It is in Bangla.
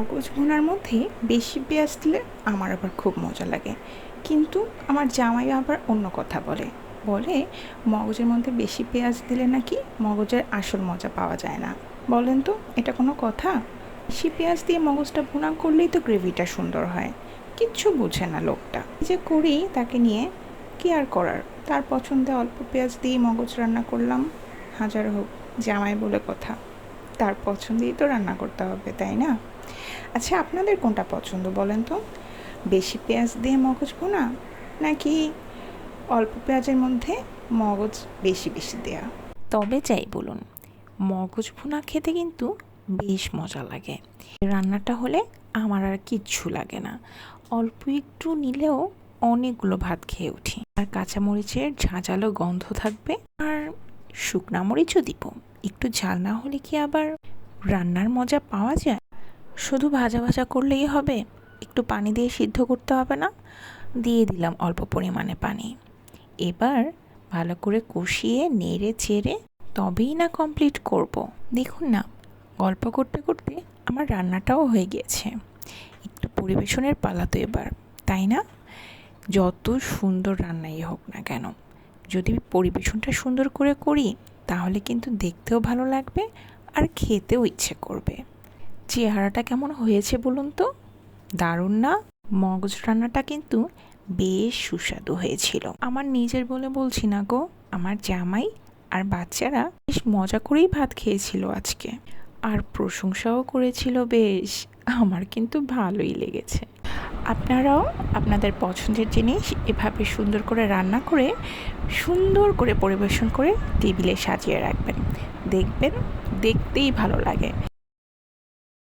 মগজ ভুনার মধ্যে বেশি পেঁয়াজ দিলে আমার আবার খুব মজা লাগে। কিন্তু আমার জামাই আবার অন্য কথা বলে। বলে, মগজের মধ্যে বেশি পেঁয়াজ দিলে নাকি মগজের আসল মজা পাওয়া যায় না। বলেন তো, এটা কোনো কথা? বেশি পেঁয়াজ দিয়ে মগজটা ভুনা করলেই তো গ্রেভিটা সুন্দর হয়। কিচ্ছু বুঝে না লোকটা। যে করি, তাকে নিয়ে কি আর করার। তার পছন্দে অল্প পেঁয়াজ দিয়ে মগজ রান্না করলাম। হাজার হোক, জামাই বলে কথা। তার পছন্দেই তো রান্না করতে হবে, তাই না? আচ্ছা আপনাদের কোনটা পছন্দ বলেন তো? বেশি পেঁয়াজ দিয়ে মগজ ভুনা, নাকি অল্প পেঁয়াজের মধ্যে মগজ বেশি বেশি দেয়া? তবে যাই বলুন, মগজ ভুনা খেতে কিন্তু বেশ মজা লাগে। রান্নাটা হলে আমার আর কিচ্ছু লাগে না। অল্প একটু নিলেও অনেকগুলো ভাত খেয়ে উঠি। আর কাঁচামরিচের ঝাঁঝালো গন্ধ থাকবে। আর শুকনা মরিচও দিব। একটু ঝাল না হলে কি আবার রান্নার মজা পাওয়া যায়? শুধু ভাজা ভাজা করলেই হবে? একটু পানি দিয়ে সিদ্ধ করতে হবে না? দিয়ে দিলাম অল্প পরিমাণে পানি। এবার ভালো করে কষিয়ে, নেড়ে, চেড়ে তবেই না কমপ্লিট করব। দেখুন না, গল্প করতে করতে আমার রান্নাটাও হয়ে গিয়েছে। একটু পরিবেশনের পালা তো এবার, তাই না? যত সুন্দর রান্নাই হোক না কেন, যদি পরিবেশনটা সুন্দর করে করি, তাহলে কিন্তু দেখতেও ভালো লাগবে আর খেতেও ইচ্ছে করবে। চেহারাটা কেমন হয়েছে বলুন তো? দারুণ না? মগজ রান্নাটা কিন্তু বেশ সুস্বাদু হয়েছিল। আমার নিজের বলে বলছি না গো, আমার জামাই আর বাচ্চারা বেশ মজা করেই ভাত খেয়েছিল আজকে। আর প্রশংসাও করেছিল বেশ, আমার কিন্তু ভালোই লেগেছে। আপনারাও আপনাদের পছন্দের জিনিস এভাবে সুন্দর করে রান্না করে, সুন্দর করে পরিবেশন করে টেবিলে সাজিয়ে রাখবেন। দেখবেন দেখতেই ভালো লাগে।